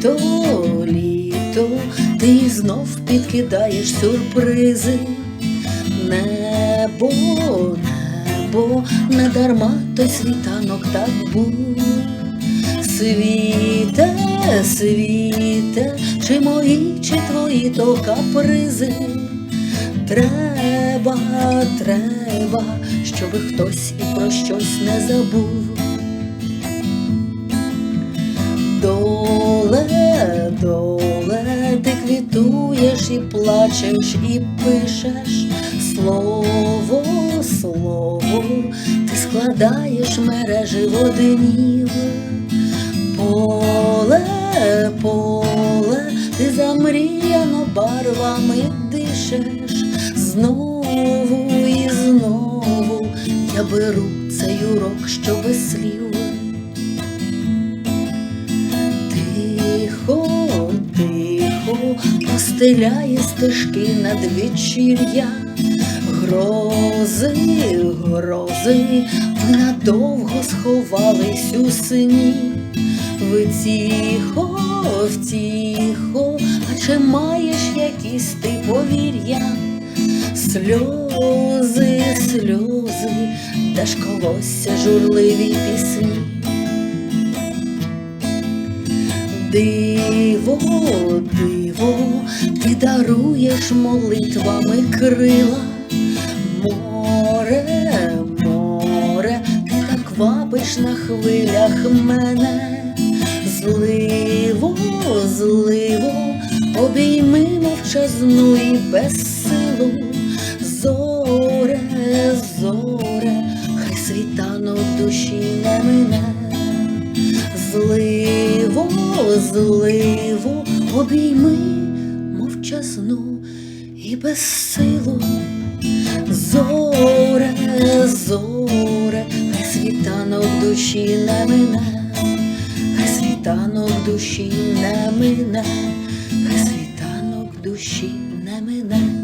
Літо, літо, ти знов підкидаєш сюрпризи. Небо, небо, не дарма той світанок так був. Світе, світе, чи мої, чи твої то капризи. Треба, треба, щоби хтось і про щось не забув. І плачеш, і пишеш слово, слово, ти складаєш мережі водинів. Поле, поле, ти замріяно барвами дишеш знову і знову я беру цей урок, що без слів. Постеляє стежки надвечір'я, грози, грози, ви надовго сховались у сині. Ви тихо, втіхо, а чи маєш якісь ти повір'я? Сльози, сльози, де колосся журливі пісні. Диво, диво, даруєш молитвами крила, море, море, ти так вабиш на хвилях мене, зливо, зливо, обійми мовчазну і безсилу, зоре, зоре, хай світанок душі не мине. Зливо, зливо, обійми мовчазну і безсилу. Зоре, зоре, хай світанок душі не мине, хай світанок душі не мине, хай світанок душі не мине.